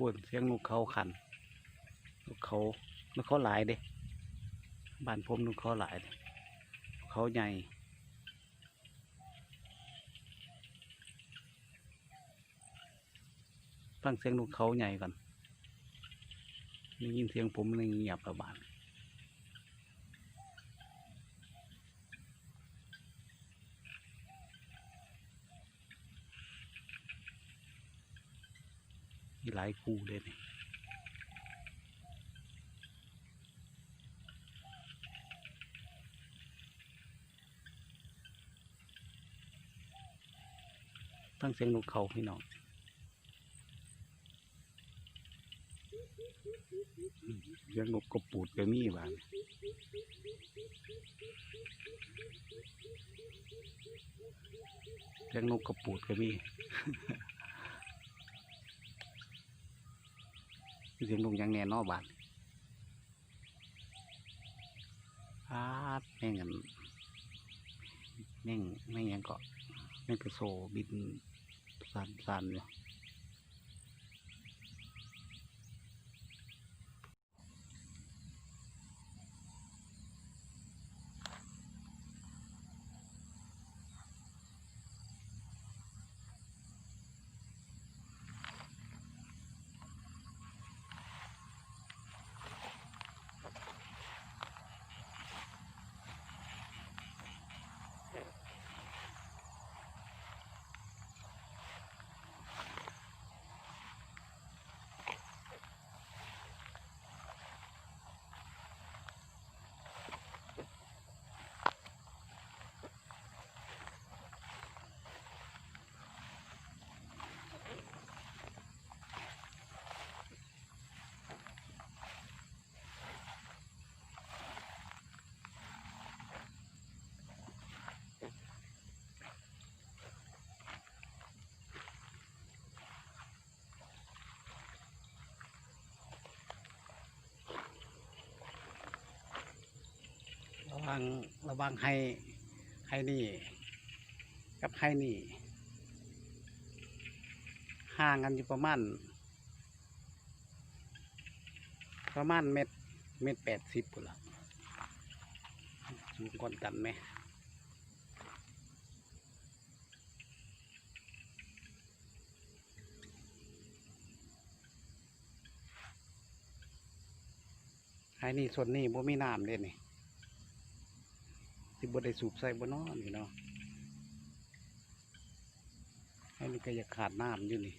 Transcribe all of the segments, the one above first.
พูดเสียงนกเขาขันนกเขานกเขาหลายเด้บ้านผมนกเขาหลายเด้เขาใหญ่ฟังเสียงนกเขาใหญ่ก่อนได้ยินเสียงผมเลยเงียบระบาด มีหลายคู่เลยนี่ฟังเสียงนกเขาพี่น้องเลี้ยงนกกระปูดก็มีบ้างเลี้ยงนกกระปูดก็มี เลี้ยงนกหยังแน่เนอบ้านอาดแม่งกันแม่งแม่งหยังก็แม่งกระโซบินสันสันๆอยู่ ระวังระวังให้ให้นี่ กับให้นี่ห่างกันอยู่ประมาณประมาณเม็ดเม็ดแปดสิบกุละสูงก่อนกันไหมให้นี่ส่วนนี้บ่มีน้ำเด้นี่ สิบ่ได้สูบใส่บ่เนอนี่เนาะอันนี้ก็อยากขาดน้ำอยู่นี่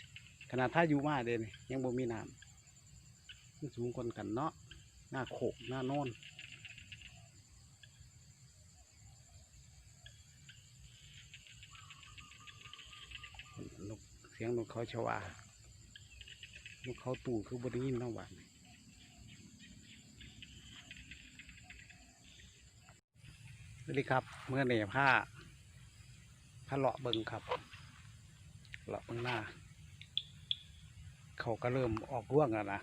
ขนาดถ้าอยู่มาเด้นี่ยังบ่มีน้ำมันสูงกว่ากันเนาะ หน้าโขกหน้าโน่นนกเสียงนกเขาชวานกเขาตู่คือบ่ได้ยินเนาะหวาน สวัสดีครับ เมื่อเหนี่ผ้าผ้าเลาะเบิงครับเลาะเบิงหน้า เขาก็เริ่มออกร่วงแล้วนะ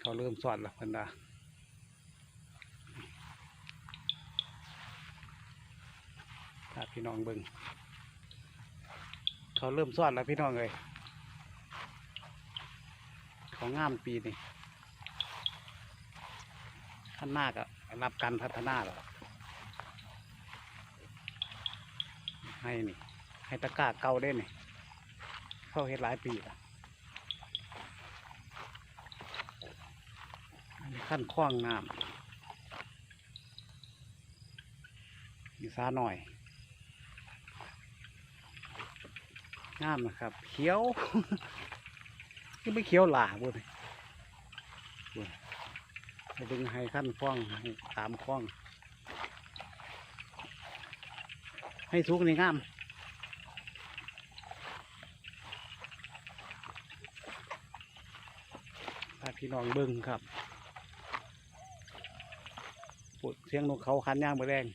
เขาเริ่มสอดแล้วเพิ่นดาพาพี่น้องเบิงเขาเริ่มสอดแล้วพี่น้องเลยเขางามปีนี่ท่านมากอะรับการพัฒนาแล้ว ให้นี่ ให้ตะกร้าเก่าได้นี่ เข้าเฮ็ดหลายปีละอันนี้ขั้นคว้างน้ำมีซาหน่อยงามนะครับ เขียวนี่ไม่เขียวหลาบุญบุญไปดึงให้ขั้นคว้างให้ตามคว้าง ให้สุกในงามถ้าพี่น้องเบิ้งครับปวดเสียงนกเขาคันย่างเบแรง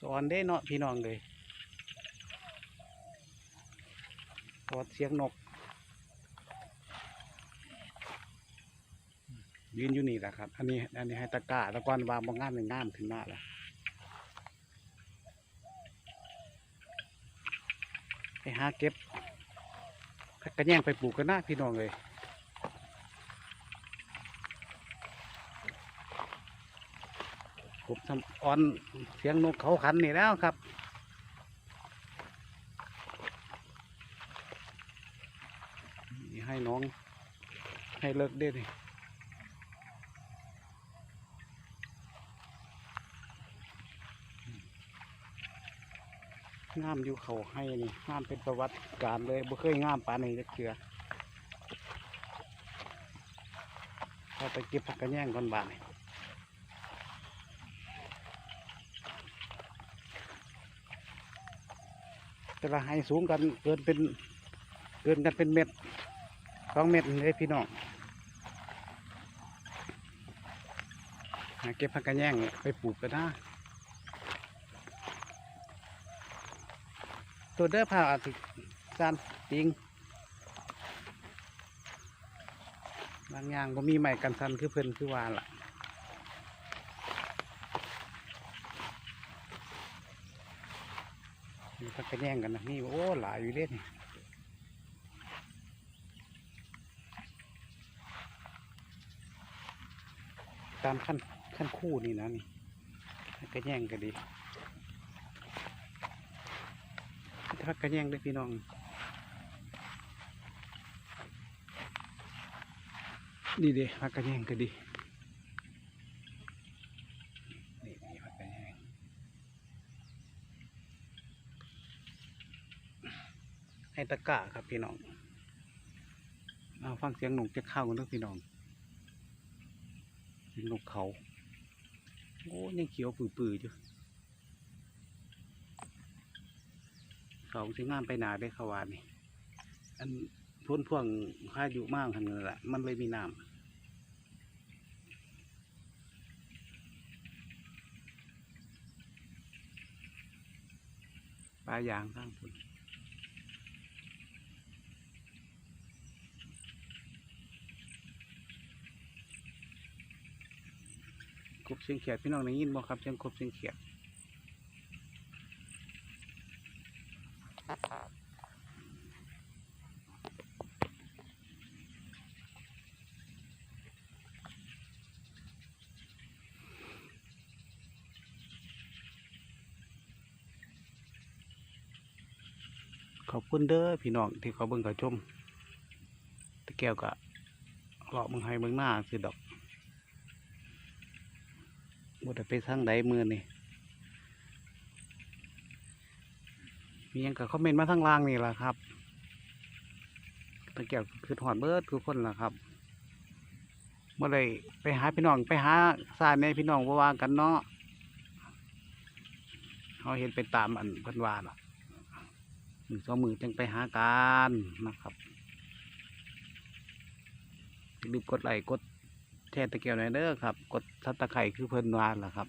สอนได้เนาะพี่น้องเลยสอดเสียงนก ยืนอยู่นี่แหละครับ อันนี้ อันนี้ให้ตะกร้าแล้วก่อนวางบางงามหนึ่งงามขึ้นมาแล้วไปหาเก็บกระแยงไปปลูกกันนะพี่น้องเลยผมทำออนเสียงนกเขาขันนี่แล้วครับนี่ให้น้องให้เลิกได้ดิ งามอยู่เขาให้นี่งามเป็นประวัติการเลยบ่เคยงามปานนี้จักเชือเราไปเก็บผักกระแยงก่อนบาดนี่แต่ละให้สูงกันเกินเป็นเกินกันเป็นเม็ดสองเม็ดเลยพี่น้องเก็บผักกระแยงไปปลูกกันนะ ตัวเด้อผ่าอาทิตย์จานปิงบางอย่างก็มีใหม่กันสันคือเพิ่นคือวานล่ะมีผักกระแย่งกันนะนี่โอ้หลายอยู่เด้นี่ตามขั้นขั้นคู่นี่นะนี่ก็แย่งก็ดี ถ้าก็แย่งได้อพี่น้องนี่เด้พักกระแย่งก็ดีนี่นี่พักกระแย่งให้ตะก้าครับพี่น้องเอาฟังเสียงหนุ่มจะเข้ากันเด้วยพี่น้องเป็นนกเขาโอ้ยังเขียวปื้อๆอยู่ เขาสิงามไปหนาได้ขวานี่อันพ้นพ่วงพาอยุมากขนาดละมันเลยมีน้ำปลายางข้างพุ่นกบเสียงเขียดพี่น้องได้ยินบ่ครับเสียงกบเสียงเขียด ขอบคุณเด้อพี่น้องที่เขาเบิ่งเขาชมตะแก้วกะเลาะเมืองไห้เมืองหน้าสิดอกบ่ได้ไปทางใดมือนี่ มียังกับคอมเมนต์มาทางล่างนี่แหละครับตะแก้วคือหอดเบิร์ดทุกคนละครับบ่อได้ไปหาพี่น้องไปหาสายในพี่น้องบ่ว่ากันเนาะเขาเห็นไปตามอันเพิ่นวานาะหนึ่งสองมือจังไปหากันนะครับอย่าลืมกดไลค์กดแชร์ตะเกียบหน่อยเด้อครับ กดซับตะไคร่คือเพิ่นวานล่ะครับ